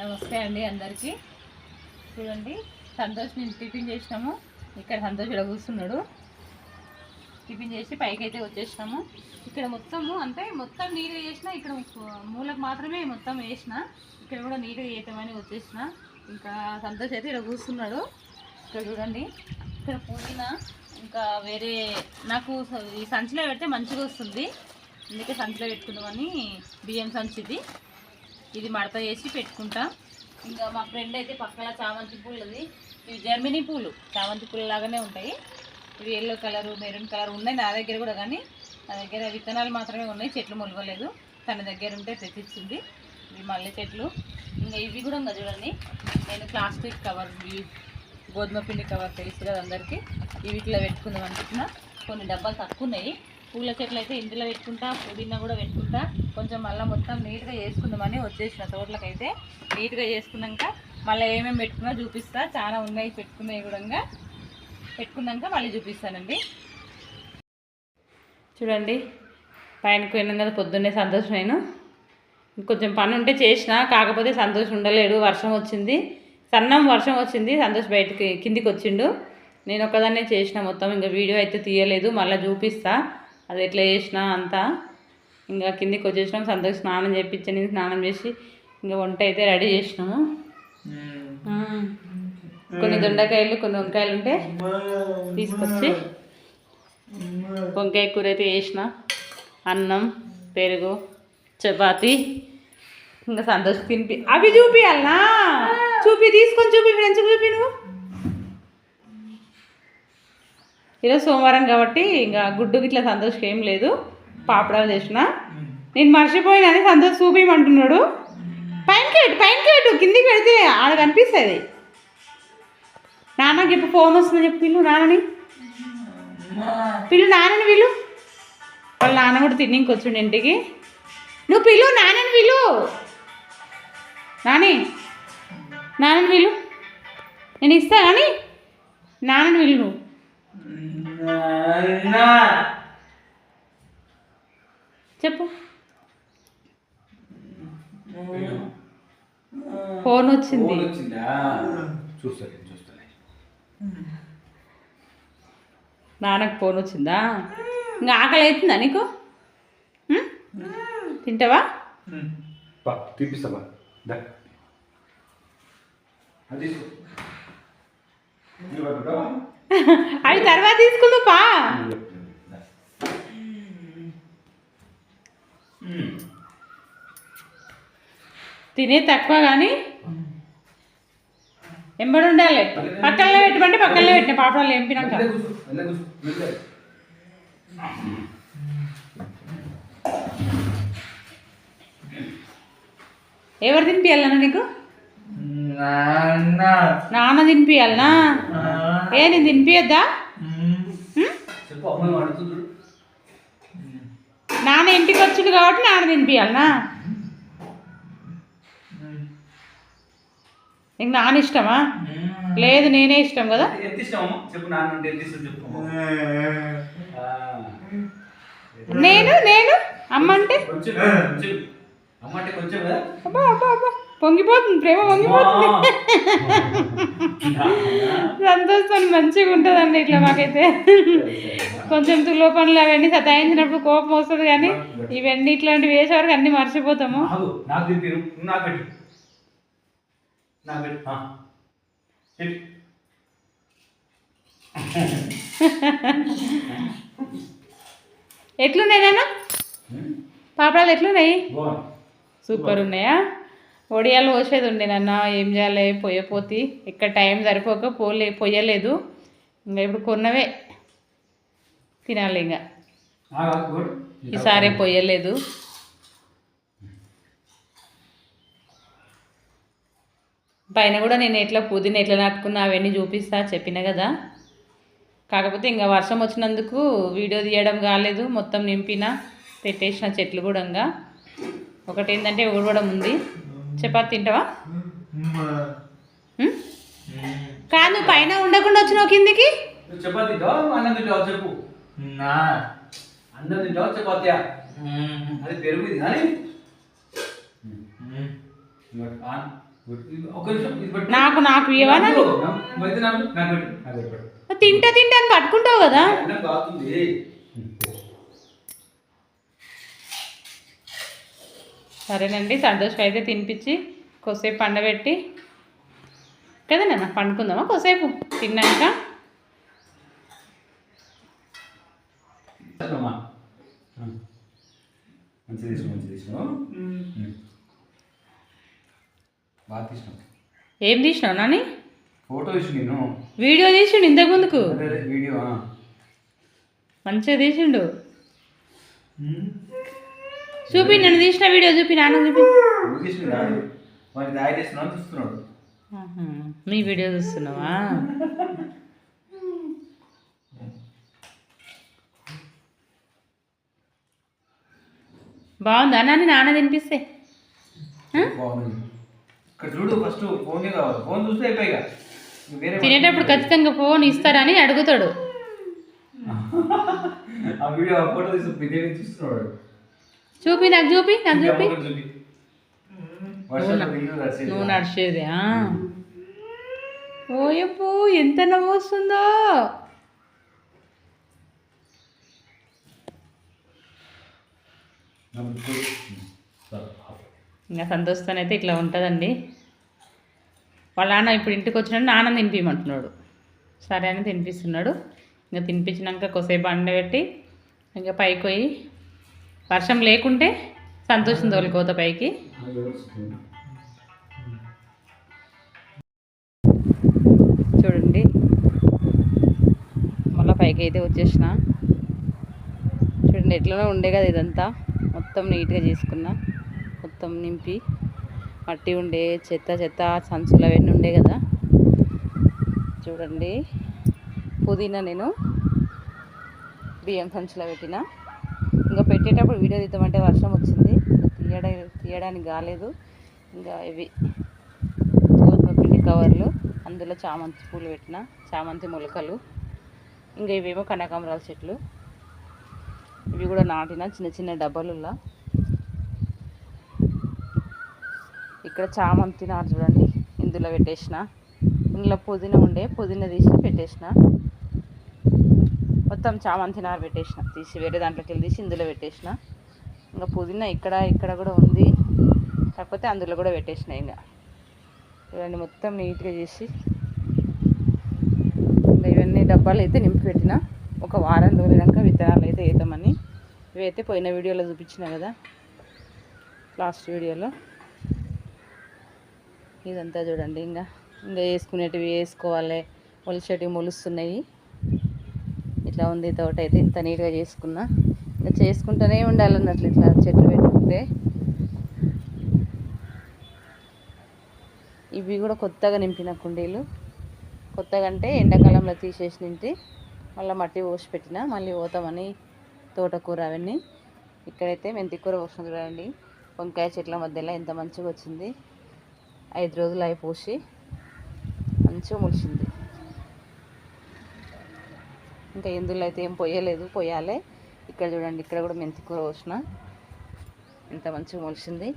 నమస్తే అండి అందరికీ. చూడండి సంతోష్ నేను టిఫిన్ చేసినాము. ఇక్కడ సంతోష్ ఇక్కడ కూర్చున్నాడు. టిఫిన్ చేసి పైకి అయితే వచ్చేసినాము. ఇక్కడ మొత్తము అంటే మొత్తం నీట్గా చేసిన ఇక్కడ మూలకు మాత్రమే మొత్తం వేసిన ఇక్కడ కూడా నీట్గా చేద్దామని వచ్చేసిన. ఇంకా సంతోష్ అయితే ఇక్కడ కూర్చున్నాడు. ఇక్కడ చూడండి ఇక్కడ పుదీనా ఇంకా వేరే నాకు స- ఈ సంచిలో పెడితే మంచిగా వస్తుంది. అందుకే సంచిలో పెట్టుకుందామని బియ్యం సంచి ఇది మడత వేసి పెట్టుకుంటాం. ఇంకా మా ఫ్రెండ్ అయితే పక్కన చామంతి పూలది. ఇవి జర్మినీ పూలు. చామంతి పూలు లాగానే ఉంటాయి. ఇవి ఎల్లో కలర్ మెరూన్ కలర్ ఉన్నాయి నా దగ్గర కూడా కానీ. నా దగ్గర విత్తనాలు మాత్రమే ఉన్నాయి. చెట్లు మొలవలేదు. తన దగ్గర ఉంటే తెచ్చిచ్చింది ఇవి మల్లె చెట్లు. ఇంకా ఇవి కూడా ఇంకా చూడండి. నేను ప్లాస్టిక్ కవర్ గోధుమ పిండి కవర్ తెలుసు కదా అందరికీ. ఇవి ఇట్లా పెట్టుకుందాం అనుకుంటున్నా. కొన్ని డబ్బాలు తక్కువ ఉన్నాయి. పూల చెట్లు అయితే ఇందులో పెట్టుకుంటా పుదీనా కూడా పెట్టుకుంటా. కొంచెం మళ్ళీ మొత్తం నీట్గా చేసుకుందామని వచ్చేసిన తోటలకైతే. నీట్గా చేసుకున్నాక మళ్ళీ ఏమేమి పెట్టుకున్నా చూపిస్తా. చాలా ఉన్నాయి పెట్టుకున్నాయి కూడా పెట్టుకున్నాక మళ్ళీ చూపిస్తానండి. చూడండి పైనకు పోయినాం కదా పొద్దున్నే సంతోషం నేను కొంచెం పని ఉంటే చేసిన కాకపోతే సంతోషం ఉండలేడు. వర్షం వచ్చింది. సన్నం వర్షం వచ్చింది. సంతోష్ బయటకి కిందికి వచ్చిండు. నేను ఒకదాన్నే చేసిన మొత్తం. ఇంకా వీడియో అయితే తీయలేదు. మళ్ళీ చూపిస్తా. అది ఎట్లా చేసిన అంతా. ఇంకా కిందికి వచ్చేసినాం సంతోష్ స్నానం చేయించని స్నానం చేసి ఇంకా వంట అయితే రెడీ చేసినాము. కొన్ని దొండకాయలు కొన్ని వంకాయలు ఉంటే తీసుకొచ్చి వంకాయ కూర అయితే వేసిన అన్నం పెరుగు చపాతి ఇంకా సంతోష్ తినిపి అవి చూపియాలనా? చూపి తీసుకొని చూపి ఫ్రెండ్స్ చూపి నువ్వు. ఈరోజు సోమవారం కాబట్టి ఇంకా గుడ్డుకి ఇట్లా సంతోషం ఏం లేదు. పాపడాలు చేసిన. నేను మర్చిపోయినని సంతోష్ చూపించమంటున్నాడు పైన పెట్టు పైన పెట్టు కిందికి పెడితే ఆడ కనిపిస్తుంది. నాన్నకి చెప్పు ఫోన్ వస్తుందని చెప్పి పిల్లు నాన్నని. పిల్లు నాన్నని వీళ్ళు వాళ్ళ నాన్న కూడా తిన్నికి వచ్చిండు ఇంటికి. నువ్వు పిల్లు నాన్నని పిలు నాని నాన్నని పిలు నేను ఇస్తా కానీ నాన్నని పిలు నువ్వు. చెప్పు. ఫోన్ వచ్చింది. నాన్నకు ఫోన్ వచ్చిందా? ఇంకా ఆకలి అవుతుందా నీకు? తింటావా? అది. అవి తర్వాత తినే తక్కువ కానీ ఎంబడి ఉండాలి. పక్కనే పెట్టమంటే పక్కనే పెట్టిన పాపడాలు ఎంపినాక. ఎవరు తినిపియాలన్నా నీకు? నాన్న. తినిపియాలనా? ఏ నేను తినిపియద్దా? నాన్న ఇంటికి వచ్చింది కాబట్టి నాన్న తినిపియాలనా? నీకు నాన్న ఇష్టమా? లేదు నేనే ఇష్టం కదా? ఎంత ఇష్టం? అమ్మ చెప్పు నాన్న అంటే ఎంత ఇష్టం చెప్పు. ఆ. నేను నేను? అమ్మ అంటే? కొంచెం. అమ్మ అంటే కొంచెం కదా? అబ్బా అబ్బా అబ్బా. పొంగిపోతుంది ప్రేమ పొంగిపోతుంది. సంతోషం మంచిగా ఉంటుందండి ఇట్లా మాకైతే. కొంచెం తులో పనులు అవన్నీ సతాయించినప్పుడు కోపం వస్తుంది కానీ ఇవన్నీ ఇట్లాంటివి వేసేవరకు అన్నీ మర్చిపోతాము. ఎట్లున్నాయి నాన్న? పాపడాలు ఎట్లున్నాయి. సూపర్ ఉన్నాయా? ఒడియాలు పోసేది ఉండే నాన్న ఏం చేయాలి పొయ్యపోతి ఇక్కడ టైం సరిపోక పోలే పొయ్యలేదు ఇంకా ఇప్పుడు కొన్నవే తినాలి ఇంకా. ఈసారి పొయ్యలేదు పైన కూడా నేను ఎట్లా పుదీనా ఎట్లా నాటుకున్నా అవన్నీ చూపిస్తా చెప్పిన కదా. కాకపోతే ఇంకా వర్షం వచ్చినందుకు వీడియో తీయడం కాలేదు మొత్తం నింపిన పెట్టేసిన చెట్లు కూడా ఇంకా. ఒకటి ఏంటంటే ఊడవడం ఉంది. చపాతి తింటావా? కాదు నువ్వు పైన ఉండకుండా వచ్చినావు కిందికి? చపాతీ తింటావా? అన్నం తింటావా? చెప్పు. అన్నం తింటావా? చపాతీయా? అది కానీ. నాకు నాకు ఇవ్వవా తింటా తింటా అని పట్టుకుంటావు కదా నాకు కాస్తుంది సరేనండి సంతోష్కి అయితే తినిపించి కొద్దిసేపు పండబెట్టి. కదా నాన్న పండుకుందామా? కొద్దిసేపు తిన్నాక. అమ్మా మంచి తీసుకో మంచి తీసుకో. బాగా తీసినావు. ఏం తీసినావు నాని? ఫోటో తీసి నేను వీడియో తీసిండు ఇంతకు ముందుకు వీడియో. మంచిగా తీసిండు. చూపి నన్ను తీసిన వీడియో చూపి నాన్న చూపి. నీ వీడియో చూస్తున్నావా? బాగుందా? నాని నాన్న తినిపిస్తే. తినేటప్పుడు ఖచ్చితంగా ఫోన్ ఇస్తారని అడుగుతాడు. ఆ వీడియో ఫోటో తీసి చూస్తున్నాడు. చూపి నాకు చూపి నాకు చూపి. నువ్వు నడిచేది ఓయప్పో ఎంత నవ్వు వస్తుందో. ఇంకా సంతోషతోనైతే ఇట్లా ఉంటుందండి. వాళ్ళ నాన్న ఇప్పుడు ఇంటికి వచ్చినాడు నాన్న తినిపించమంటున్నాడు సరే అని తినిపిస్తున్నాడు. ఇంకా తినిపించినాక కొద్దిసేపు అండబెట్టి ఇంకా పైకి పోయి వర్షం లేకుంటే సంతోషం తోలుకోత పైకి. చూడండి. మళ్ళీ పైకి అయితే వచ్చేసిన. చూడండి ఎట్లనో ఉండే కదా ఇదంతా. మొత్తం నీట్గా చేసుకున్నా. మొత్తం నింపి. మట్టి ఉండే చెత్త చెత్త సంచులు అవన్నీ ఉండే కదా. చూడండి. పుదీనా నేను. బియ్యం సంచులో పెట్టిన. పెట్టేటప్పుడు వీడియో తీద్దామంటే వర్షం వచ్చింది. తీయడా తీయడానికి కాలేదు ఇంకా ఇవి గోధుమ పిండి కవర్లు అందులో చామంతి పూలు పెట్టిన చామంతి మొలకలు ఇంకా ఇవేమో కనకాంబరాల చెట్లు. ఇవి కూడా నాటిన చిన్న చిన్న డబ్బాలులా ఇక్కడ చామంతి నాటు చూడండి ఇందులో పెట్టేసిన. ఇందులో పుదీనా ఉండే పుదీనా తీసి పెట్టేసిన. మొత్తం చామంతి నార పెట్టేసిన. తీసి వేరే దాంట్లోకి వెళ్ళి తీసి ఇందులో పెట్టేసిన. ఇంకా పుదీనా ఇక్కడ ఇక్కడ కూడా ఉంది. కాకపోతే అందులో కూడా పెట్టేసిన ఇంకా ఇవన్నీ మొత్తం నీట్గా చేసి ఇంకా ఇవన్నీ డబ్బాలు అయితే నింపి పెట్టిన. ఒక వారం రోజులాక విత్తనాలు అయితే వేద్దామని. ఇవైతే పోయిన వీడియోలో చూపించిన కదా. లాస్ట్ వీడియోలో. ఇదంతా చూడండి ఇంకా ఇంకా వేసుకునేటివి వేసుకోవాలి. మొలిచేటివి మొలుస్తున్నాయి. ఇట్లా ఉంది తోట అయితే ఇంత నీట్గా చేసుకున్నా. ఇంకా చేసుకుంటూనే ఉండాలన్నట్లు ఇట్లా చెట్లు పెట్టుకుంటే. ఇవి కూడా కొత్తగా నింపిన కుండీలు. కొత్తగా అంటే ఎండాకాలంలో తీసేసి నింటి మళ్ళీ మట్టి పోసి పెట్టిన మళ్ళీ పోతామని తోటకూర అవన్నీ. ఇక్కడైతే మెంతి కూర పోసిన చూడండి. వంకాయ చెట్ల మధ్యలో ఎంత మంచిగా వచ్చింది. ఐదు రోజులు అవి పోసి మంచిగా ముడిచింది ఇంకా ఇందులో అయితే ఏం పోయలేదు పోయాలి. ఇక్కడ చూడండి ఇక్కడ కూడా మెంతి కూర పోసిన ఎంత మంచిగా మొలిసింది.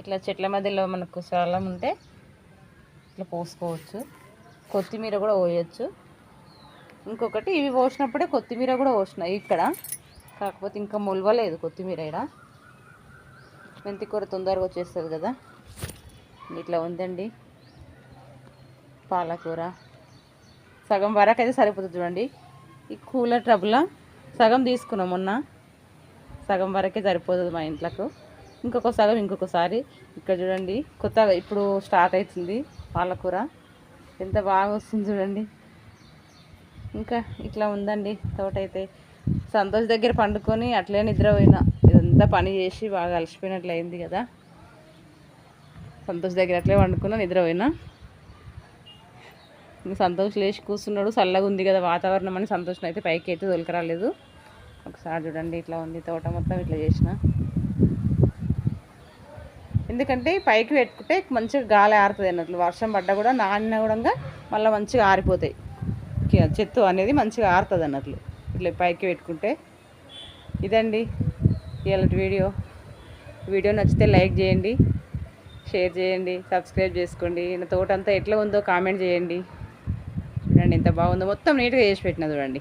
ఇట్లా చెట్ల మధ్యలో మనకు స్థలం ఉంటే ఇట్లా పోసుకోవచ్చు. కొత్తిమీర కూడా పోయొచ్చు. ఇంకొకటి ఇవి పోసినప్పుడే కొత్తిమీర కూడా పోసిన ఇక్కడ. కాకపోతే ఇంకా మొలవలేదు కొత్తిమీర ఇక్కడ. మెంతి కూర తొందరగా వచ్చేస్తుంది కదా. ఇట్లా ఉందండి. పాలకూర. సగం వరకు అయితే సరిపోతుంది చూడండి. ఈ కూలర్ ట్రబులా సగం తీసుకున్నాం మొన్న. సగం వరకే సరిపోతుంది మా ఇంట్లోకు. ఇంకొక సగం ఇంకొకసారి ఇక్కడ చూడండి కొత్తగా ఇప్పుడు స్టార్ట్ అవుతుంది పాలకూర ఎంత బాగా వస్తుంది చూడండి. ఇంకా ఇట్లా ఉందండి తోట అయితే. సంతోష్ దగ్గర పండుకొని అట్లే నిద్రపోయినా. ఇదంతా పని చేసి బాగా అలసిపోయినట్లు అయింది కదా. సంతోష్ దగ్గర అట్లే పండుకున్నా నిద్రపోయినా. సంతోష్ లేచి కూర్చున్నాడు. చల్లగా ఉంది కదా వాతావరణం అని సంతోషం అయితే పైకి అయితే దొలకరాలేదు ఒకసారి చూడండి ఇట్లా ఉంది. తోట మొత్తం ఇట్లా చేసిన. ఎందుకంటే పైకి పెట్టుకుంటే మంచిగా గాలి ఆరుతుంది అన్నట్లు. వర్షం పడ్డా కూడా నానిన కూడా మళ్ళీ మంచిగా ఆరిపోతాయి. చెత్త అనేది మంచిగా ఆరుతుంది అన్నట్లు. ఇట్లా పైకి పెట్టుకుంటే. ఇదండి ఇవాళ వీడియో. వీడియో నచ్చితే లైక్ చేయండి. షేర్ చేయండి. సబ్స్క్రైబ్ చేసుకోండి. నా తోట అంతా ఎట్లా ఉందో కామెంట్ చేయండి. ఎంత బాగుందో మొత్తం నీట్గా చేసి పెట్టిన చూడండి.